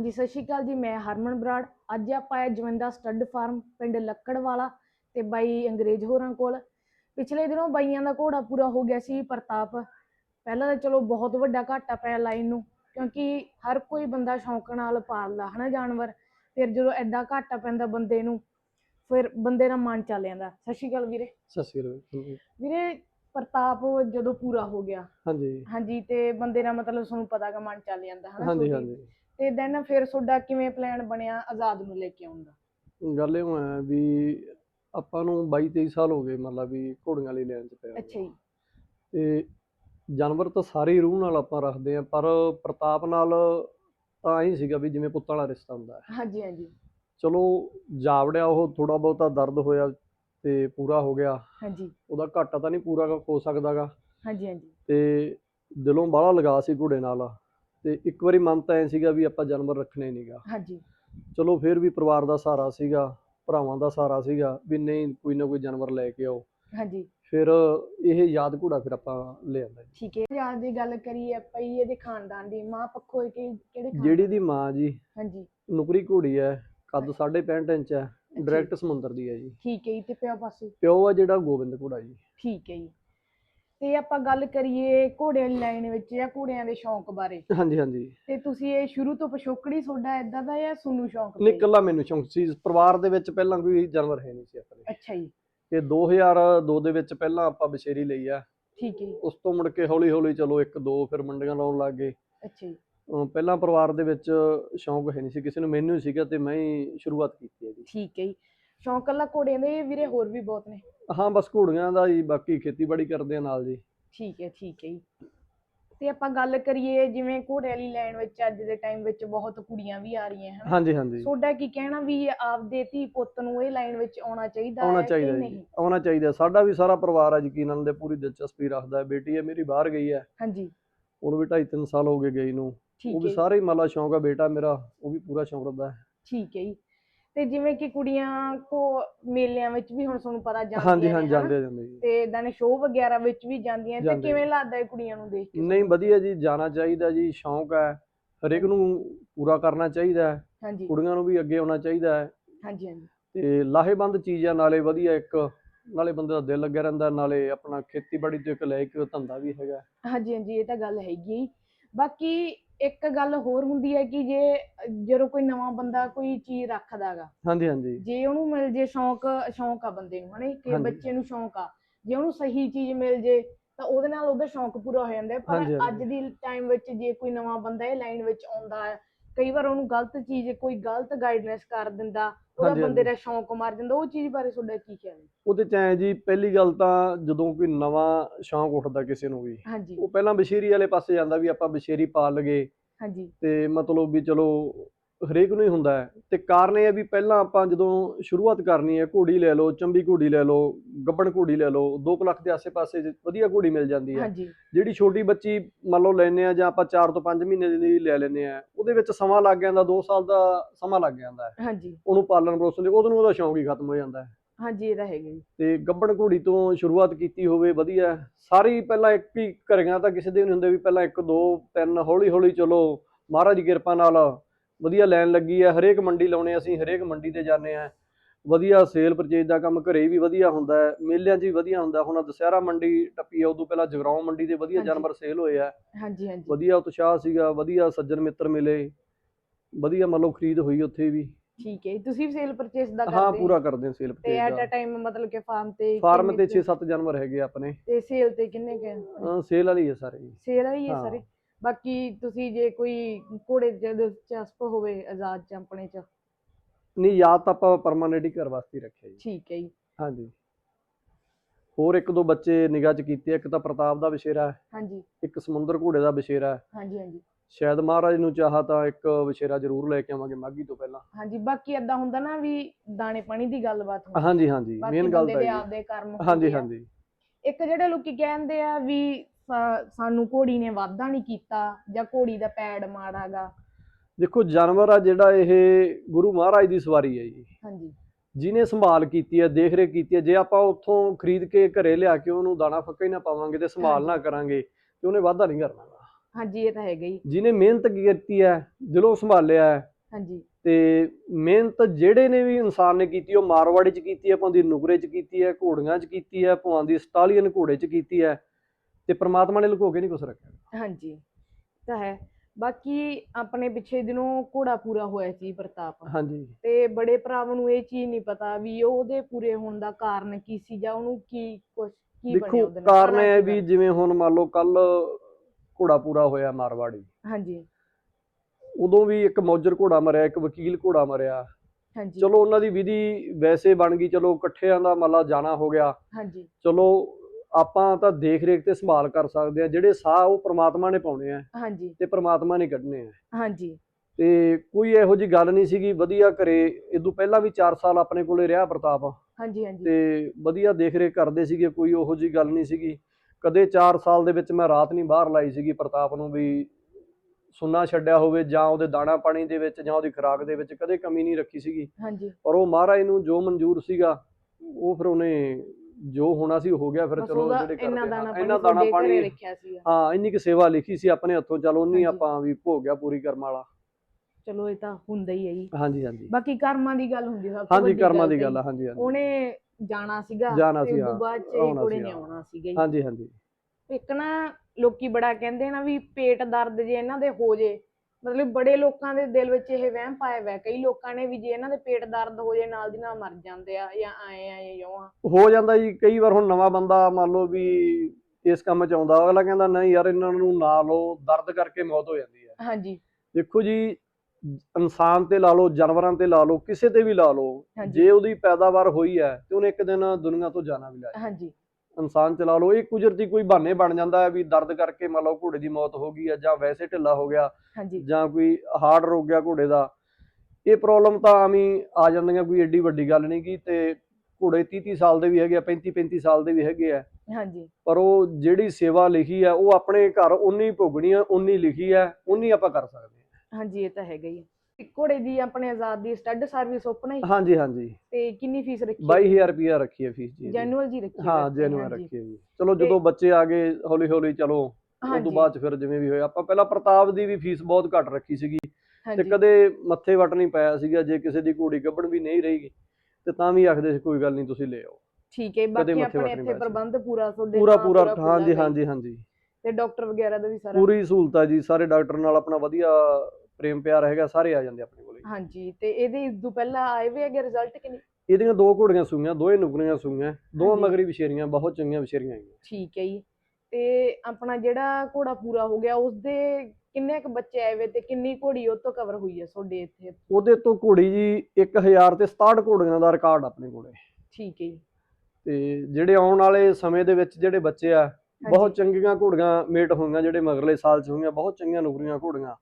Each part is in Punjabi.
ਹਾਂਜੀ ਸਤਿ ਸ਼੍ਰੀ ਅਕਾਲ ਜੀ ਮੈਂ ਹਰਮਨ ਬਰਾੜ। ਅੱਜ ਆਪਾਂ ਆਏ ਜਵੰਦਾ ਸਟੱਡ ਫਾਰਮ ਪਿੰਡ ਲੱਕੜਵਾਲਾ ਤੇ ਬਾਈ ਅੰਗਰੇਜ਼ ਹੋਰਾਂ ਕੋਲ। ਪਿਛਲੇ ਦਿਨੋਂ ਬਾਈਆਂ ਦਾ ਘੋੜਾ ਪੂਰਾ ਹੋ ਗਿਆ ਸੀ ਪ੍ਰਤਾਪ। ਪਹਿਲਾਂ ਤਾਂ ਚਲੋ ਬਹੁਤ ਵੱਡਾ ਘਾਟਾ ਪਿਆ ਲਾਈਨ ਨੂੰ ਕਿਉਂਕਿ ਹਰ ਕੋਈ ਬੰਦਾ ਸ਼ੌਂਕ ਨਾਲ ਪਾਲਦਾ ਹਨਾ ਜਾਨਵਰ? ਫਿਰ ਜਦੋਂ ਐਡਾ ਘਾਟਾ ਪੈਂਦਾ ਬੰਦੇ ਨੂੰ ਫਿਰ ਬੰਦੇ ਦਾ ਮਨ ਚੱਲ ਜਾਂਦਾ। ਸਤਿ ਸ਼੍ਰੀ ਅਕਾਲ ਵੀਰੇ। ਸਤਿ ਸ਼੍ਰੀ ਅਕਾਲ ਵੀਰੇ ਪ੍ਰਤਾਪ ਜਦੋਂ ਪੂਰਾ ਹੋ ਗਿਆ। ਹਾਂਜੀ। ਹਾਂਜੀ ਤੇ ਬੰਦੇ ਦਾ ਮਤਲਬ ਤੁਹਾਨੂੰ ਪਤਾ ਕਿ ਮਨ ਚੱਲ ਜਾਂਦਾ ਹਨਾ ਹਾਂਜੀ ਹਾਂਜੀ। ਤੇ ਦੈਨ ਫਿਰ ਤੁਹਾਡਾ ਕਿਵੇਂ ਪਲਾਨ ਬਣਿਆ ਆਜ਼ਾਦ ਨੂੰ ਲੈ ਕੇ ਆਉਣ ਦਾ? ਗੱਲ ਇਹ ਹੋਇਆ ਵੀ ਆਪਾਂ ਨੂੰ 22 23 ਸਾਲ ਹੋ ਗਏ ਮਤਲਬ ਵੀ ਘੋੜੀਆਂ ਵਾਲੀ ਲਾਈਨ 'ਚ ਪਿਆ ਅੱਛਾ ਜੀ। ਤੇ ਜਾਨਵਰ ਤਾਂ ਸਾਰੇ ਹੀ ਰੂਹ ਨਾਲ ਆਪਾਂ ਰੱਖਦੇ ਆ ਪਰ ਪ੍ਰਤਾਪ ਨਾਲ ਤਾਂ ਐਂ ਸੀਗਾ ਵੀ ਜਿਵੇਂ ਪੁੱਤਾਂ ਵਾਲਾ ਰਿਸ਼ਤਾ ਹੁੰਦਾ ਹੈ। ਹਾਂਜੀ ਹਾਂਜੀ। ਚਲੋ ਜਾਵੜਿਆ ਉਹ ਥੋੜਾ ਬਹੁਤਾ ਦਰਦ ਹੋਇਆ ਤੇ ਪੂਰਾ ਹੋ ਗਿਆ। ਹਾਂਜੀ। ਉਹਦਾ ਘਾਟਾ ਤਾਂ ਨਹੀਂ ਪੂਰਾ ਹੋ ਸਕਦਾਗਾ। ਹਾਂਜੀ ਹਾਂਜੀ। ਤੇ ਦਿਲੋਂ ਬਾਹਲਾ ਲਗਾ ਸੀ ਘੋੜੇ ਨਾਲ। ਤੇ ਇੱਕ ਵਾਰੀ ਮਨ ਤਾਂ ਐ ਸੀਗਾ ਵੀ ਆਪਾਂ ਜਾਨਵਰ ਰੱਖਣੇ ਨਹੀਂਗਾ। ਹਾਂਜੀ। ਚਲੋ ਫਿਰ ਵੀ ਪਰਿਵਾਰ ਦਾ ਸਹਾਰਾ ਸੀਗਾ ਭਰਾਵਾਂ ਦਾ ਸਹਾਰਾ ਸੀਗਾ ਵੀ ਨਹੀਂ ਕੋਈ ਨਾ ਕੋਈ ਜਾਨਵਰ ਲੈ ਕੇ ਆਓ। ਹਾਂਜੀ। ਫਿਰ ਇਹ ਯਾਦ ਘੋੜਾ ਫਿਰ ਆਪਾਂ ਲੈ ਆਂਦਾ ਜੀ ਠੀਕ ਹੈ ਯਾਦ ਦੀ ਗੱਲ ਕਰੀਏ ਆਪਾਂ ਜੀ ਇਹਦੇ ਖਾਨਦਾਨ ਦੀ ਮਾਂ ਪੱਖੋਂ ਇਹ ਕਿ- ਕਿਹੜੇ ਖਾਨਦਾਨ ਜਿਹੜੀ ਦੀ ਮਾਂ ਜੀ ਹਾਂਜੀ। ਨੁਕਰੀ ਘੋੜੀ ਹੈ ਕੱਦ 65 ਇੰਚ ਹੈ ਡਾਇਰੈਕਟ ਸਮੁੰਦਰ ਦੀ ਹੈ ਜੀ। ਠੀਕ ਹੈ ਜੀ ਤੇ ਪਿਓ ਪਾਸੇ? ਪਿਓ ਆ ਜਿਹੜਾ ਗੋਬਿੰਦ ਘੋੜਾ ਜੀ। ਠੀਕ ਹੈ ਜੀ। ਤੇ ਆਪਾਂ ਗੱਲ ਕਰੀਏ ਘੋੜਿਆਂ ਦੀ ਲਾਈਨ ਵਿੱਚ ਜਾਂ ਘੋੜਿਆਂ ਦੇ ਸ਼ੌਂਕ ਬਾਰੇ। ਹਾਂਜੀ ਹਾਂਜੀ। ਤੇ ਤੁਸੀਂ ਇਹ ਸ਼ੁਰੂ ਤੋਂ ਪਿਛੋਕੜੀ ਤੁਹਾਡਾ ਇਦਾਂ ਦਾ ਜਾਂ ਸੁਣੂ ਸ਼ੌਂਕ ਨਹੀਂ ਪਿਆ? ਇਕੱਲਾ ਮੈਨੂੰ ਸ਼ੌਂਕ ਸੀ। ਪਰਿਵਾਰ ਦੇ ਵਿੱਚ ਪਹਿਲਾਂ ਕੋਈ ਜਾਨਵਰ ਹੈ ਨਹੀਂ ਸੀ ਆਪਣੇ। ਅੱਛਾ ਜੀ। ਤੇ 2002 ਦੇ ਵਿੱਚ ਪਹਿਲਾਂ ਆਪਾਂ ਬਸ਼ੇਰੀ ਲਈ ਆ। ਠੀਕ ਹੈ ਜੀ। ਉਸ ਤੋਂ ਮੁੜ ਕੇ ਹੌਲੀ ਹੌਲੀ ਚਲੋ ਇੱਕ ਦੋ ਫਿਰ ਮੰਡੀਆਂ ਲਾਉਣ ਲੱਗ ਗਏ। ਅੱਛਾ ਜੀ। ਪਹਿਲਾਂ ਪਰਿਵਾਰ ਦੇ ਵਿੱਚ ਸ਼ੌਂਕ ਹੈ ਨਹੀਂ ਸੀ। ਕਿਸੇ ਨੂੰ ਮੈਨੂੰ ਹੀ ਸੀਗਾ ਤੇ ਮੈਂ ਹੀ ਸ਼ੁਰੂਆਤ ਕੀਤੀ ਹੈ ਜੀ। ਠੀਕ ਹੈ ਜੀ। ਸ਼ੌਂਕ ਕੱਲਾ ਘੋੜਿਆਂ ਦੇ ਵੀਰੇ ਹੋਰ ਵੀ ਬਹੁਤ ਨੇ। ਹਾਂ ਬਸ ਘੋੜੀਆਂ ਦਾ ਹੀ ਬਾਕੀ ਖੇਤੀਬਾੜੀ ਕਰਦੇ ਆ ਨਾਲ ਜੀ। ਠੀਕ ਹੈ ਠੀਕ ਹੈ ਜੀ। ਤੇ ਆਪਾਂ ਗੱਲ ਕਰੀਏ ਜਿਵੇਂ ਘੋੜੇ ਵਾਲੀ ਲਾਈਨ ਵਿੱਚ ਅੱਜ ਦੇ ਟਾਈਮ ਵਿੱਚ ਬਹੁਤ ਕੁੜੀਆਂ ਵੀ ਆ ਰਹੀਆਂ ਹਨ। ਹਾਂਜੀ ਹਾਂਜੀ। ਤੁਹਾਡਾ ਕੀ ਕਹਿਣਾ ਵੀ ਆਪਦੇ ਧੀ ਪੁੱਤ ਨੂੰ ਇਹ ਲਾਈਨ ਵਿੱਚ ਆਉਣਾ ਚਾਹੀਦਾ ਆਉਣਾ ਹੈ ਕਿ ਚਾਹੀਦਾ ਜੀ ਨਹੀਂ? ਆਉਣਾ ਚਾਹੀਦਾ ਸਾਡਾ ਵੀ ਸਾਰਾ ਪਰਿਵਾਰ ਆ ਯਕੀਨਨ ਦੇ ਪੂਰੀ ਦਿਲਚਸਪੀ ਰੱਖਦਾ ਹੈ। ਬੇਟੀ ਹੈ ਮੇਰੀ ਬਾਹਰ ਗਈ ਹੈ। ਹਾਂਜੀ। ਉਹਨੂੰ ਵੀ 2.5 3 ਸਾਲ ਹੋ ਗਏ ਗਈ ਨੂੰ। ਉਹ ਠੀਕ ਵੀ ਹੈ ਸਾਰੇ ਹੀ ਮਾਲਾ ਸ਼ੌਂਕ ਆ ਬੇਟਾ ਮੇਰਾ ਉਹ ਵੀ ਪੂਰਾ ਸ਼ੌਂਕ ਰੱਖਦਾ ਹੈ। ਠੀਕ ਹੈ ਜੀ। ਤੇ ਜਿਵੇਂ ਕਿ ਕੁੜੀਆਂ ਕੋ ਮੇਲਿਆਂ ਵਿੱਚ ਵੀ ਹੁਣ ਤੁਹਾਨੂੰ ਪਤਾ ਜਾਂਦੀਆਂ ਹਾਂਜੀ ਨੇ, ਹਾਂ ਹਨਾ? ਜਾਂਦੇ ਆ, ਜਾਂਦੇ ਜੀ। ਤੇ ਇਦਾਂ ਨੇ ਸ਼ੋਅ ਵਗੈਰਾ ਵਿੱਚ ਵੀ ਜਾਂਦੀਆਂ ਤੇ ਜਾਂਦੇ ਕਿਵੇਂ ਲੱਗਦਾ ਹੈ ਕੁੜੀਆਂ ਨੂੰ ਦੇਖ ਕੇ? ਨਹੀਂ ਵਧੀਆ ਜੀ ਜਾਣਾ ਚਾਹੀਦਾ ਜੀ ਸ਼ੌਂਕ ਹੈ। ਹਰੇਕ ਨੂੰ ਪੂਰਾ ਕਰਨਾ ਚਾਹੀਦਾ ਹੈ। ਹਾਂਜੀ। ਕੁੜੀਆਂ ਨੂੰ ਵੀ ਅੱਗੇ ਆਉਣਾ ਚਾਹੀਦਾ ਹੈ। ਹਾਂਜੀ ਹਾਂਜੀ। ਤੇ ਲਾਹੇਬੰਦ ਚੀਜ਼ ਆ ਨਾਲੇ ਵਧੀਆ ਇੱਕ ਨਾਲੇ ਬੰਦੇ ਦਾ ਦਿਲ ਲੱਗਿਆ ਰਹਿੰਦਾ ਨਾਲੇ ਆਪਣਾ ਖੇਤੀਬਾੜੀ ਤੋਂ ਇੱਕ ਲੈ ਇੱਕ ਧੰਦਾ ਵੀ ਹੈਗਾ। ਹਾਂਜੀ ਹਾਂਜੀ ਇਹ ਤਾਂ ਗੱਲ ਹੈਗੀ ਬਾਕੀ ਇੱਕ ਗੱਲ ਹੋਰ ਹੁੰਦੀ ਹੈ ਕਿ ਜੇ ਜਦੋਂ ਕੋਈ ਨਵਾਂ ਬੰਦਾ ਕੋਈ ਚੀਜ਼ ਰੱਖਦਾਗਾ ਹਾਂਜੀ ਹਾਂਜੀ ਜੇ ਉਹਨੂੰ ਮਿਲ ਜੇ ਸ਼ੌਂਕ ਸ਼ੌਂਕ ਆ ਬੰਦੇ ਨੂੰ ਹਨੇ ਕਿ ਹਾਂਜੀ। ਬੱਚੇ ਨੂੰ ਸ਼ੌਂਕ ਆ ਜੇ ਉਹਨੂੰ ਸਹੀ ਚੀਜ਼ ਮਿਲ ਜੇ ਤਾਂ ਉਹਦੇ ਨਾਲ ਉਹਦਾ ਸ਼ੌਂਕ ਪੂਰਾ ਹੋ ਜਾਂਦਾ ਹੈ ਹਾਂਜੀ, ਪਰ ਅੱਜ ਹਾਂਜੀ। ਦੀ ਟਾਈਮ ਵਿੱਚ ਜੇ ਕੋਈ ਨਵਾਂ ਬੰਦਾ ਇਹ ਲਾਈਨ ਵਿੱਚ ਆਉਂਦਾ ਹੈ ਕਈ ਵਾਰ ਉਹਨੂੰ ਗਲਤ ਚੀਜ਼ ਕੋਈ ਗਲਤ ਗਾਈਡਨੈਸ ਕਰ ਦਿੰਦਾ ਉਹਦਾ ਹਾਂਜੀ, ਬੰਦੇ। ਦਾ ਸ਼ੌਂਕ ਮਾਰ ਜਾਂਦਾ ਉਹ ਚੀਜ਼ ਬਾਰੇ ਤੁਹਾਡਾ ਕੀ ਖਿਆਲ ਹੈ ਉਹਦੇ ਚ ਐ ਜੀ ਪਹਿਲੀ ਗੱਲ ਤਾਂ ਜਦੋਂ ਕੋਈ ਨਵਾਂ ਸ਼ੌਂਕ ਉੱਠਦਾ ਕਿਸੇ ਨੂੰ ਵੀ ਹਾਂਜੀ। ਉਹ ਪਹਿਲਾਂ ਬਸ਼ੇਰੀ ਵਾਲੇ ਪਾਸੇ ਜਾਂਦਾ ਵੀ ਆਪਾਂ ਬਸ਼ੇਰੀ ਪਾਲ ਲਗੇ ਹਾਂਜੀ। ਤੇ ਮਤਲਬ ਵੀ ਚਲੋ ਹਰੇਕ ਨੂੰ ਹੀ ਹੁੰਦਾ ਹੈ। ਤੇ ਕਾਰਨ ਇਹ ਹੈ ਵੀ ਪਹਿਲਾਂ ਆਪਾਂ ਜਦੋਂ ਸ਼ੁਰੂਆਤ ਕਰਨੀ ਹੈ ਘੋੜੀ ਲੈ ਲਓ ਚੰਬੀ ਘੋੜੀ ਲੈ ਲਓ ਗੱਬਣ ਘੋੜੀ ਲੈ ਲਓ 2 ਲੱਖ ਦੇ ਆਸੇ-ਪਾਸੇ ਵਧੀਆ ਘੋੜੀ ਮਿਲ ਜਾਂਦੀ ਹੈ। ਜਿਹੜੀ ਛੋਟੀ ਬੱਚੀ ਮੰਨ ਲਓ ਲੈਨੇ ਆ ਜਾਂ ਆਪਾਂ 4 ਤੋਂ 5 ਮਹੀਨੇ ਦੀ ਲੈ ਲੈਨੇ ਆ ਉਹਦੇ ਵਿੱਚ ਸਮਾਂ ਲੱਗ ਜਾਂਦਾ 2 ਸਾਲ ਦਾ ਸਮਾਂ ਲੱਗ ਜਾਂਦਾ ਹੈ। ਹਾਂਜੀ। ਉਹਨੂੰ ਪਾਲਣ ਪੋਸਣ ਦੇ ਉਹਨੂੰ ਉਹਦਾ ਸ਼ੌਂਕ ਹੀ ਖਤਮ ਹੋ ਜਾਂਦਾ ਹੈ। ਹਾਂਜੀ ਇਹ ਤਾਂ ਹੈਗਾ ਜੀ। ਤੇ ਗੱਬਣ ਘੋੜੀ ਤੋਂ ਸ਼ੁਰੂਆਤ ਕੀਤੀ ਹੋਵੇ ਵਧੀਆ। ਸਾਰੀ ਪਹਿਲਾਂ ਇੱਕ ਹੀ ਘਰੀਆਂ ਤਾਂ ਕਿਸੇ ਦੇ ਨਹੀਂ ਹੁੰਦੇ ਵੀ ਪਹਿਲਾਂ 1 2 3 ਹੌਲੀ ਹੌਲੀ ਚਲੋ ਮਹਾਰਾਜ ਦੀ ਕਿਰਪਾ ਨਾਲ ਵਧੀਆ ਲੈਣ ਲੱਗੀ ਹੈ ਹਰੇਕ ਮੰਡੀ ਲਾਉਣੇ ਅਸੀਂ ਹਰੇਕ ਮੰਡੀ ਤੇ ਜਾਂਦੇ ਆ। ਵਧੀਆ ਸੇਲ ਪਰਚੇਜ ਦਾ ਕੰਮ ਘਰੇ ਵੀ ਵਧੀਆ ਹੁੰਦਾ ਹੈ ਮੇਲਿਆਂ 'ਚ ਵੀ ਵਧੀਆ ਹੁੰਦਾ। ਹੁਣ ਦੁਸਹਿਰਾ ਮੰਡੀ ਟੱਪੀ ਆ ਉਦੋਂ ਪਹਿਲਾਂ ਜਗਰਾਉਂ ਮੰਡੀ ਤੇ ਵਧੀਆ। ਜਾਨਵਰ ਸੇਲ ਹੋਏ ਆ। ਹਾਂਜੀ ਹਾਂਜੀ। ਵਧੀਆ ਉਤਸ਼ਾਹ ਸੀਗਾ ਵਧੀਆ ਸੱਜਣ ਮਿੱਤਰ ਮਿਲੇ। ਵਧੀਆ ਮੰਨ ਲਓ ਖਰੀਦ ਹੋਈ ਉੱਥੇ ਵੀ। ਠੀਕ ਹੈ। ਤੁਸੀਂ ਵੀ ਸੇਲ ਪਰਚੇਸ ਦਾ ਕਰਦੇ? ਹਾਂ? ਪੂਰਾ ਕਰਦੇ ਹਾਂ ਸੇਲ ਤੇ ਐਟ ਅ ਟਾਈਮ ਮਤਲਬ ਕਿ ਫਾਰਮ ਤੇ ਫਾਰਮ ਤੇ ਕਿੰਨੇ 6-7 ਜਾਨਵਰ ਹੈਗੇ ਆ ਆਪਣੇ। ਤੇ ਸੇਲ ਤੇ ਕਿੰਨੇ ਕੇ ਸੇਲ ਵਾਲੀ ਹੈ ਸਾਰੇ। ਸੇਲ ਹੈ ਹਾਂ। ਸਾਰੇ? ਬਾਕੀ ਤੁਸੀਂ ਜੇ ਕੋਈ ਘੋੜੇ ਦੇ ਦਿਲਚਸਪ ਹੋਵੇ ਆਜ਼ਾਦ ਚ ਆਪਣੇ ਚ। ਨਹੀਂ ਯਾਦ ਤਾਂ ਆਪਾਂ ਪਰਮਾਨੈਂਟ ਹੀ ਘਰ ਵਾਸਤੇ ਹੀ ਰੱਖਿਆ ਜੀ। ਠੀਕ ਹੈ ਜੀ। ਹਾਂਜੀ। ਹੋਰ ਇੱਕ ਦੋ ਬੱਚੇ ਨਿਗਾਹ ਚ ਕੀਤੇ। ਇੱਕ ਤਾਂ ਪ੍ਰਤਾਪ ਦਾ ਬਸ਼ੇਰਾ ਹੈ। ਹਾਂਜੀ। ਇੱਕ ਸਮੁੰਦਰ ਘੋੜੇ ਦਾ ਬਸ਼ੇਰਾ ਹੈ। ਹਾਂਜੀ ਹਾਂਜੀ। ਸ਼ਾਇਦ ਮਹਾਰਾਜ ਨੂੰ ਚਾਹਾ ਤਾਂ ਇੱਕ ਬਸ਼ੇਰਾ ਜ਼ਰੂਰ ਲੈ ਕੇ ਆਵਾਂਗੇ ਮਾਗੀ ਤੋਂ ਪਹਿਲਾਂ। ਹਾਂਜੀ ਬਾਕੀ ਏਦਾਂ ਹੁੰਦਾ ਨਾ ਵੀ ਦਾਣੇ ਪਾਣੀ ਦੀ ਗੱਲਬਾਤ ਹੁੰਦੀ ਹਾਂਜੀ ਹਾਂਜੀ। ਮੇਨ ਗੱਲ ਤਾਂ ਇਹ ਆਪਦੇ ਕਰਮ ਹਾਂਜੀ ਹੁੰਦੇ ਆ। ਹਾਂਜੀ। ਇੱਕ ਜਿਹੜੇ ਲੋਕੀ ਕਹਿੰਦੇ ਆ ਵੀ ਸਾਨੂੰ ਘੋੜੀ ਨੇ ਵਾਧਾ ਨਹੀਂ ਕੀਤਾ ਜਾਂ ਘੋੜੀ ਦਾ ਪੈੜ ਮਾੜਾਗਾ ਦੇਖੋ ਜਾਨਵਰ ਆ ਜਿਹੜਾ ਇਹ ਗੁਰੂ ਮਹਾਰਾਜ ਦੀ ਸਵਾਰੀ ਹੈ ਜੀ। ਹਾਂਜੀ। ਜਿਹਨੇ ਸੰਭਾਲ ਕੀਤੀ ਹੈ ਦੇਖ ਰੇਖ ਕੀਤੀ ਹੈ ਜੇ ਆਪਾਂ ਉੱਥੋਂ ਖਰੀਦ ਕੇ ਘਰੇ ਲਿਆ ਕੇ ਉਹਨੂੰ ਦਾਣਾ ਫੱਕਾ ਹੀ ਨਾ ਪਾਵਾਂਗੇ ਤੇ ਸੰਭਾਲ ਨਾ ਕਰਾਂਗੇ ਤੇ ਉਹਨੇ ਵਾਧਾ ਨਹੀਂ ਕਰਨਾ। ਹਾਂਜੀ ਇਹ ਤਾਂ ਹੈਗਾ ਹੀ। ਜਿਹਨੇ ਮਿਹਨਤ ਕੀਤੀ ਹੈ ਦਿਲੋਂ ਸੰਭਾਲਿਆ ਹੈ ਹਾਂਜੀ। ਤੇ ਮਿਹਨਤ ਜਿਹੜੇ ਨੇ ਵੀ ਇਨਸਾਨ ਨੇ ਕੀਤੀ ਉਹ ਮਾਰਵਾੜੀ ਚ ਕੀਤੀ ਹੈ ਭਾਂਦੀ ਨੁਕਰੇ ਚ ਕੀਤੀ ਹੈ ਘੋੜੀਆਂ ਚ ਕੀਤੀ ਹੈ ਭਾਂਦੀ ਸਟਾਲੀਅਨ ਘੋੜੇ ਚ ਕੀਤੀ ਹੈ ਤੇ ਪ੍ਰਮਾਤਮਾ ਨੇ ਲੁਕੋ ਕੇ ਨਹੀਂ ਕੁਛ ਰੱਖਿਆ। ਹਾਂਜੀ ਤਾਂ ਹੈ। ਬਾਕੀ ਆਪਣੇ ਪਿੱਛੇ ਦਿਨੋਂ ਘੋੜਾ ਪੂਰਾ ਹੋਇਆ ਸੀ ਪ੍ਰਤਾਪ। ਹਾਂਜੀ। ਤੇ ਬੜੇ ਭਰਾਵਾਂ ਨੂੰ ਇਹ ਚੀਜ਼ ਨਹੀਂ ਪਤਾ ਵੀ ਉਹਦੇ ਪੂਰੇ ਹੋਣ ਦਾ ਕਾਰਨ ਕੀ ਸੀ ਜਾਂ ਉਹਨੂੰ ਕੀ ਕੁਛ ਕੀ ਬਣਿਆ ਉਹਦੇ ਨਾਲ। ਕਾਰਨ ਇਹ ਹੈ ਵੀ ਜਿਵੇਂ ਹੁਣ ਮੰਨ ਲਓ ਕੱਲ ਘੋੜਾ ਪੂਰਾ ਹੋਇਆ ਮਾਰਵਾੜੀ। ਹਾਂਜੀ। ਉਦੋਂ ਵੀ ਇੱਕ ਮੌਜਰ ਘੋੜਾ ਮਰਿਆ ਇੱਕ ਵਕੀਲ ਘੋੜਾ ਮਰਿਆ। ਹਾਂਜੀ। ਚਲੋ ਉਹਨਾਂ ਦੀ ਵਿਧੀ ਵੈਸੇ ਬਣ ਗਈ ਚਲੋ ਇਕੱਠਿਆਂ ਦਾ ਮੱਲਾ ਜਾਣਾ ਹੋ ਗਿਆ। ਹਾਂਜੀ। ਚਲੋ ਆਪਾਂ ਤਾਂ ਦੇਖ ਰੇਖ ਤੇ ਸੰਭਾਲ ਕਰ ਸਕਦੇ ਆ ਜਿਹੜੇ ਸਾਹ ਉਹ ਪ੍ਰਮਾਤਮਾ ਨੇ ਪਾਉਣੇ ਆ ਹਾਂਜੀ। ਤੇ ਪ੍ਰਮਾਤਮਾ ਨੇ ਕੱਢਣੇ ਆ। ਹਾਂਜੀ। ਤੇ ਕੋਈ ਇਹੋ ਜੀ ਗੱਲ ਨਹੀਂ ਸੀਗੀ ਵਧੀਆ ਘਰੇ ਇਦੋਂ ਪਹਿਲਾਂ ਵੀ 4 ਸਾਲ ਆਪਣੇ ਕੋਲੇ ਰਿਹਾ ਪ੍ਰਤਾਪ। ਹਾਂਜੀ ਹਾਂਜੀ। ਤੇ ਵਧੀਆ ਦੇਖ ਰੇਖ ਕਰਦੇ ਸੀਗੇ ਕੋਈ ਉਹੋ ਜੀ ਗੱਲ ਨਹੀਂ ਸੀਗੀ। ਕਦੇ 4 ਸਾਲ ਦੇ ਵਿੱਚ ਮੈਂ ਰਾਤ ਨਹੀਂ ਬਾਹਰ ਲਾਈ ਸੀਗੀ ਪ੍ਰਤਾਪ ਨੂੰ ਵੀ ਸੁੰਨਾ ਛੱਡਿਆ ਹੋਵੇ ਜਾਂ ਉਹਦੇ ਦਾਣਾ ਪਾਣੀ ਦੇ ਵਿੱਚ ਜਾਂ ਉਹਦੀ ਖੁਰਾਕ ਦੇ ਵਿੱਚ ਕਦੇ ਕਮੀ ਨਹੀਂ ਰੱਖੀ ਸੀਗੀ। ਹਾਂਜੀ। ਪਰ ਉਹ ਮਹਾਰਾਜ ਨੂੰ ਜੋ ਮਨਜ਼ੂਰ ਸੀਗਾ ਉਹ ਫਿਰ ਉਹਨੇ ਜੋ ਹੋਣਾ ਸੀ ਹੋ ਗਿਆ ਫਿਰ ਚਲੋ ਜਿਹੜੇ ਕਰਦੇ ਇੰਨਾ ਦਾਣਾ ਪਾਣੀ ਰੱਖਿਆ ਸੀਗਾ ਹਾਂ ਇੰਨੀ ਕਿ ਸੇਵਾ ਲਿਖੀ ਸੀ ਆਪਣੇ ਹੱਥੋਂ ਚਲ ਉਨੀ। ਆਪਾਂ ਵੀ ਭੋਗ ਗਿਆ ਪੂਰੀ ਕਰਮ ਵਾਲਾ ਚਲੋ ਇਹ ਤਾਂ ਹੁੰਦਾ ਹੀ ਹੈ ਜੀ ਹਾਂਜੀ ਹਾਂਜੀ ਬਾਕੀ ਕਰਮਾਂ ਦੀ ਗੱਲ ਹੁੰਦੀ ਸਭ ਤੋਂ ਹਾਂਜੀ ਕਰਮਾਂ ਦੀ ਗੱਲ। ਹਾਂਜੀ ਹਾਂਜੀ ਉਹਨੇ ਜਾਣਾ ਸੀਗਾ ਜਾਣਾ ਸੀ, ਹਾਂ, ਬਾਅਦ ਚ ਕੁੜੀ ਸੀ, ਨੇ। ਆਉਣਾ ਸੀਗਾ ਜੀ ਹਾਂਜੀ ਹਾਂਜੀ ਇੱਕ ਨਾ ਲੋਕੀ ਬੜਾ ਕਹਿੰਦੇ ਨਾ ਵੀ ਪੇਟ ਦਰਦ ਜੇ ਇਹਨਾਂ ਦੇ ਹੋ ਜੇ ਮਤਲਬ ਬੜੇ ਲੋਕਾਂ ਦੇ ਦਿਲ ਵਿੱਚ ਇਹ ਵਹਿਮ ਪਾਇਆ ਹੋਇਆ ਕਈ ਲੋਕਾਂ ਨੇ ਵੀ ਜੇ ਇਹਨਾਂ ਦੇ ਪੇਟ ਦਰਦ ਹੋ ਜੇ ਨਾਲ ਦੀ ਨਾਲ ਮਰ ਜਾਂਦੇ ਆ ਜਾਂ ਆਏ ਆ ਜਾਂ ਯੋ ਆ। ਹੋ ਜਾਂਦਾ ਜੀ ਕਈ ਵਾਰ ਹੁਣ ਨਵਾਂ ਬੰਦਾ ਮੰਨ ਲਓ ਵੀ ਇਸ ਕੰਮ 'ਚ ਆਉਂਦਾ ਅਗਲਾ ਕਹਿੰਦਾ ਨਹੀਂ ਯਾਰ ਇਹਨਾਂ ਨੂੰ ਨਾ ਲਓ ਦਰਦ ਕਰਕੇ ਮੌਤ ਹੋ ਜਾਂਦੀ ਹੈ। ਹਾਂਜੀ। ਦੇਖੋ ਜੀ ਇਨਸਾਨ ਤੇ ਲਾ ਲਓ ਜਾਨਵਰਾਂ ਤੇ ਲਾ ਲਓ ਕਿਸੇ ਤੇ ਵੀ ਲਾ ਲਓ ਹਾਂਜੀ। ਜੇ ਉਹਦੀ ਪੈਦਾਵਾਰ ਹੋਈ ਹੈ ਤੇ ਉਹਨੇ ਇੱਕ ਦਿਨ ਦੁਨੀਆ ਤੋਂ ਜਾਣਾ ਵੀ ਲੈ। ਹਾਂਜੀ। ਇਨਸਾਨ ਚਲਾ ਲਓ ਇਹ ਕੁਦਰਤੀ ਕੋਈ ਬਹਾਨੇ ਬਣ ਜਾਂਦਾ ਹੈ ਵੀ ਦਰਦ ਕਰਕੇ ਮੰਨ ਲਓ ਘੋੜੇ ਦੀ ਮੌਤ ਹੋ ਗਈ ਹੈ ਜਾਂ ਵੈਸੇ ਢਿੱਲਾ ਹੋ ਗਿਆ ਜਾਂ ਕੋਈ ਹਾਰਟ ਰੁਕ ਗਿਆ ਘੋੜੇ ਦਾ ਇਹ ਪ੍ਰੋਬਲਮ ਤਾਂ ਆਮ ਹੀ ਆ ਜਾਂਦੀਆਂ ਕੋਈ ਏਡੀ ਵੱਡੀ ਗੱਲ ਨਹੀਂ ਕੀ ਤੇ ਘੋੜੇ 30 30 ਸਾਲ ਦੇ ਵੀ ਹੈਗੇ ਆ 35 35 ਸਾਲ ਦੇ ਵੀ ਹੈਗੇ ਆ। ਹਾਂਜੀ। ਪਰ ਉਹ ਜਿਹੜੀ ਸੇਵਾ ਲਿਖੀ ਆ ਉਹ ਆਪਣੇ ਘਰ ਉਨੀ ਭੋਗਣੀ ਆ ਉਨੀ ਲਿਖੀ ਆ ਉਨੀ ਆਪਾਂ ਕਰ ਸਕਦੇ ਹਾਂਜੀ ਇਹ ਤਾਂ ਹੈਗਾ ਹੀ। ਤੇ ਘੋੜੇ ਦੀ ਆਪਣੇ ਆਜ਼ਾਦ ਦੀ ਸਟੱਡ ਸਰਵਿਸ ਓਪਨ ਹੈ ਹਾਂ ਹਾਂਜੀ ਹਾਂਜੀ। ਤੇ ਕਿੰਨੀ ਫੀਸ ਰੱਖੀ 22000 ਰੁਪਇਆ ਰੱਖੀ ਹੈ ਫੀਸ ਜੀ। ਜੈਨੂਅਲ ਜੀ ਰੱਖੀ ਹਾਂ ਵੈਸੇ, ਜੈਨੂਅਲ। ਰੱਖੀ ਹੈ ਜੀ। ਚਲੋ ਜਦੋਂ ਬੱਚੇ ਆ ਗਏ ਹੌਲੀ ਹੌਲੀ ਚਲੋ ਉਸ ਤੋਂ ਬਾਅਦ ਫਿਰ ਜਿਵੇਂ ਵੀ ਹੋਇਆ ਆਪਾਂ ਪਹਿਲਾਂ ਪ੍ਰਤਾਪ ਦੀ ਵੀ ਫੀਸ ਬਹੁਤ ਘੱਟ ਰੱਖੀ ਸੀਗੀ। ਤੇ ਕਦੇ ਮੱਥੇ ਵਟ ਨਹੀਂ ਪਾਇਆ ਸੀਗਾ ਜੇ ਕਿਸੇ ਦੀ ਘੋੜੀ ਗੱਭਣ ਵੀ ਨਹੀਂ ਰਹੀ ਤੇ ਤਾਂ ਵੀ ਆਖਦੇ ਸੀ ਕੋਈ ਗੱਲ ਨਹੀਂ ਤੁਸੀਂ ਲੈ ਆਓ। ਠੀਕ ਹੈ ਬਾਕੀ ਆਪਣੇ ਇੱਥੇ। ਪ੍ਰਬੰਧ ਪੂਰਾ ਤੁਹਾਡੇ ਪੂਰਾ ਪੂਰਾ ਹਾਂਜੀ ਹਾਂਜੀ ਹਾਂਜੀ। ਤੇ ਡਾਕਟਰ ਵਗੈਰਾ ਦਾ ਵੀ ਸਾਰਾ? ਪੂਰੀ ਸਹੂਲਤ ਹੈ ਜੀ ਸਾਰੇ ਡਾਕਟਰ ਨਾਲ ਆਪਣਾ ਵਧੀਆ ਪ੍ਰੇਮ ਪਿਆਰ ਹੈਗਾ ਸਾਰੇ ਆ ਜਾਂਦੇ ਆਪਣੇ ਕੋਲੇ। ਹਾਂਜੀ ਤੇ ਇਹਦੇ ਇਸ ਤੋਂ ਪਹਿਲਾਂ ਆਏ ਵੀ ਹੈਗੇ ਰਿਜ਼ਲਟ ਕਿ ਨਹੀਂ? ਇਹਦੀਆਂ ਦੋ ਘੋੜੀਆਂ ਸੂਈਆਂ ਦੋਏ ਨੁਕਰੀਆਂ ਸੂਈਆਂ ਦੋ ਹਾਂਜੀ। ਮਗਰੀ ਵਿਸ਼ੇਰੀਆਂ ਬਹੁਤ ਚੰਗੀਆਂ ਵਿਸ਼ੇਰੀਆਂ ਹੈਗੀਆਂ ਠੀਕ ਹੈ ਜੀ। ਤੇ ਆਪਣਾ ਜਿਹੜਾ ਘੋੜਾ ਪੂਰਾ ਹੋ ਗਿਆ ਉਸਦੇ ਕਿੰਨੇ ਕੁ ਬੱਚੇ ਆਏ ਵੇ ਤੇ ਕਿੰਨੀ ਘੋੜੀ ਉਹ ਤੋਂ ਕਵਰ ਹੋਈ ਹੈ ਤੁਹਾਡੇ ਇੱਥੇ? ਉਹਦੇ ਤੋਂ ਘੋੜੀ ਜੀ 1000 ਤੇ 67 ਘੋੜੀਆਂ ਦਾ ਰਿਕਾਰਡ ਆਪਣੇ ਕੋਲੇ। ਠੀਕ ਹੈ ਜੀ। ਤੇ ਜਿਹੜੇ ਆਉਣ ਵਾਲੇ ਸਮੇਂ ਦੇ ਵਿੱਚ ਜਿਹੜੇ ਬੱਚੇ ਆ ਬਹੁਤ ਚੰਗੀਆਂ ਘੋੜੀਆਂ ਮੇਟ ਹੋਈਆਂ ਜਿਹੜੇ ਮਗਰਲੇ ਸਾਲ ਚ ਹੋਈਆਂ ਬਹੁਤ ਚੰਗੀਆਂ ਨੁਕਰੀਆਂ ਘੋੜੀਆਂ।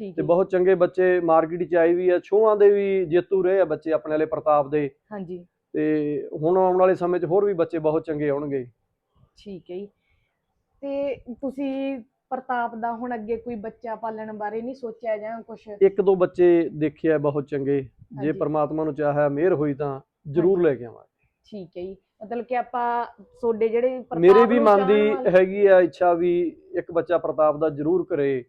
ਤੇ ਬਹੁਤ ਚੰਗੇ ਬੱਚੇ ਮਾਰਕੀਟ ਚ ਆਏ ਵੀ ਆ ਛੋਹਾਂ ਦੇ ਵੀ ਜੇਤੂ ਰਹੇ ਆ ਬੱਚੇ ਆਪਣੇ ਵਾਲੇ ਪ੍ਰਤਾਪ ਦੇ। ਹਾਂਜੀ। ਤੇ ਹੁਣ ਆਉਣ ਵਾਲੇ ਸਮੇਂ 'ਚ ਹੋਰ ਵੀ ਬੱਚੇ ਬਹੁਤ ਚੰਗੇ ਆਉਣਗੇ। ਠੀਕ ਹੈ ਜੀ। ਤੇ ਤੁਸੀਂ ਪ੍ਰਤਾਪ ਦਾ ਹੁਣ ਅੱਗੇ ਕੋਈ ਬੱਚਾ ਪਾਲਣ ਬਾਰੇ ਨਹੀਂ ਸੋਚਿਆ ਜਾਂ ਕੁਝ ਇੱਕ ਦੋ ਬੱਚੇ ਦੇਖੇ ਆ ਬਹੁਤ ਚੰਗੇ। ਜੇ। ਪ੍ਰਮਾਤਮਾ ਨੂੰ ਚਾਹਿਆ ਮਿਹਰ ਹੋਈ ਤਾਂ ਜ਼ਰੂਰ ਲੈ ਕੇ ਆਵਾਂਗੇ। ਠੀਕ ਹੈ ਜੀ। ਮਤਲਬ ਕਿ ਆਪਾਂ ਤੁਹਾਡੇ ਜਿਹੜੇ ਪ੍ਰਤਾਪ ਮੇਰੇ ਵੀ ਮਨ ਦੀ ਹੈਗੀ ਆ ਇੱਛਾ ਵੀ ਇੱਕ ਬੱਚਾ ਪ੍ਰਤਾਪ ਦਾ ਜ਼ਰੂਰ ਕਰੇ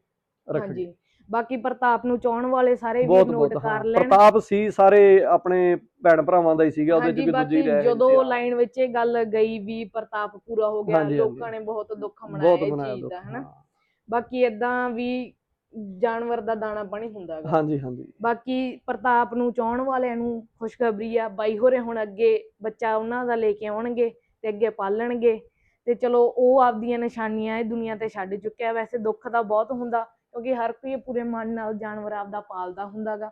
ਰੱਖੀ ਹਾਂਜੀ। ਬਾਕੀ ਪ੍ਰਤਾਪ ਨੂੰ ਚਾਹਣ ਵਾਲੇ ਸਾਰੇ ਵੀ ਬਹੁਤ ਨੋਟ ਬਹੁਤ ਹਾਂ। ਕਰ ਲੈਣ। ਪ੍ਰਤਾਪ ਸੀ ਸਾਰੇ ਆਪਣੇ ਭੈਣ ਭਰਾਵਾਂ ਦਾ ਹੀ ਸੀਗਾ ਉਹਦੇ ਚ ਹਾਂਜੀ ਕੋਈ ਦੂਜੀ ਬਾਕੀ ਰਹਿ ਜਦੋਂ ਲਾਈਨ ਵਿੱਚ ਇਹ ਗੱਲ ਗਈ ਵੀ ਪ੍ਰਤਾਪ ਪੂਰਾ ਹੋ ਗਿਆ ਹਾਂਜੀ, ਲੋਕਾਂ। ਨੇ ਬਹੁਤ ਦੁੱਖ ਮਨਾਇਆ ਬਹੁਤ ਇਹ ਚੀਜ਼ ਦੁੱਖ, ਦਾ ਹਨਾ? ਹਾਂ। ਬਾਕੀ ਇਦਾਂ ਵੀ ਜਾਨਵਰ ਦਾ ਦਾਣਾ ਪਾਣੀ ਹੁੰਦਾ ਹੈਗਾ ਹਾਂਜੀ ਹਾਂਜੀ। ਬਾਕੀ ਪ੍ਰਤਾਪ ਨੂੰ ਚਾਹਣ ਵਾਲਿਆਂ ਨੂੰ ਖੁਸ਼ਖਬਰੀ ਆ ਬਾਈ ਹੋਰੇ ਹੁਣ ਅੱਗੇ ਬੱਚਾ ਉਹਨਾਂ ਦਾ ਲੈ ਕੇ ਆਉਣਗੇ ਤੇ ਅੱਗੇ ਪਾਲਣਗੇ। ਤੇ ਚਲੋ ਉਹ ਆਪਦੀਆਂ ਨਿਸ਼ਾਨੀਆਂ ਇਹ ਦੁਨੀਆ ਤੇ ਛੱਡ ਚੁੱਕਿਆ ਵੈਸੇ ਦੁੱਖ ਤਾਂ ਬਹੁਤ ਹੁੰਦਾ ਕਿਉਂਕਿ ਹਰ ਕੋਈ ਪੂਰੇ ਮਨ ਨਾਲ ਜਾਨਵਰ ਆਪਦਾ ਪਾਲਦਾ ਹੁੰਦਾਗਾ।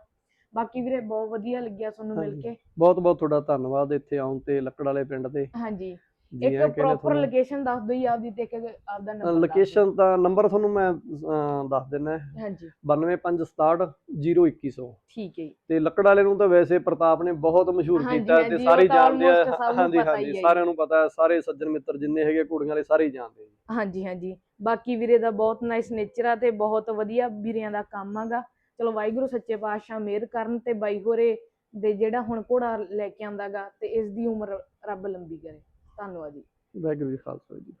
ਬਾਕੀ ਵੀਰੇ ਬਹੁਤ ਵਧੀਆ ਲੱਗਿਆ ਤੁਹਾਨੂੰ ਮਿਲ ਹਾਂਜੀ। ਕੇ। ਬਹੁਤ ਬਹੁਤ ਤੁਹਾਡਾ ਧੰਨਵਾਦ ਇੱਥੇ ਆਉਣ ਤੇ ਲੱਕੜ ਵਾਲੇ ਪਿੰਡ ਤੇ। ਹਾਂਜੀ। ਇੱਕ ਪ੍ਰੋਪਰ ਲੋਕੇਸ਼ਨ ਦੱਸ ਦਿਓ ਜੀ ਆਪਦੀ ਤੇ ਇੱਕ ਆਪਦਾ ਨੰਬਰ ਲੋਕੇਸ਼ਨ ਤਾਂ ਨੰਬਰ ਤੁਹਾਨੂੰ ਮੈਂ ਦੱਸ ਦਿੰਦਾ ਹਾਂਜੀ। 9256602100 ਠੀਕ ਹੈ ਜੀ। ਤੇ ਲੱਕੜ ਵਾਲੇ ਨੂੰ ਤਾਂ ਵੈਸੇ ਪ੍ਰਤਾਪ ਨੇ ਬਹੁਤ ਮਸ਼ਹੂਰ ਕੀਤਾ ਤੇ ਸਾਰੇ ਜਾਣਦੇ ਆ। ਹਾਂਜੀ ਹਾਂਜੀ ਸਾਰਿਆਂ ਨੂੰ ਪਤਾ ਹੈ ਸਾਰੇ ਸੱਜਣ ਮਿੱਤਰ ਜਿੰਨੇ ਹੈਗੇ ਘੋੜੀਆਂ ਵਾਲੇ ਸਾਰੇ ਹੀ ਜਾਣਦੇ। ਹਾਂਜੀ ਹਾਂਜੀ। ਬਾਕੀ ਵੀਰੇ ਦਾ ਬਹੁਤ ਨਾਈਸ ਨੇਚਰ ਆ ਤੇ ਬਹੁਤ ਵਧੀਆ ਵੀਰਿਆਂ ਦਾ ਕੰਮ ਆਗਾ। ਚਲੋ ਵਾਹਿਗੁਰੂ ਸੱਚੇ ਪਾਤਸ਼ਾਹ ਮਿਹਰ ਕਰਨ ਤੇ ਬਾਈ ਹੋਰੇ ਦੇ ਜਿਹੜਾ ਹੁਣ ਘੋੜਾ ਲੈ ਕੇ ਆਂਦਾਗਾ ਤੇ ਇਸ ਦੀ ਉਮਰ ਰੱਬ ਲੰਬੀ ਕਰੇ। ਧੰਨਵਾਦ ਜੀ। ਵਾਹਿਗੁਰੂ ਜੀ ਖਾਲਸਾ ਜੀ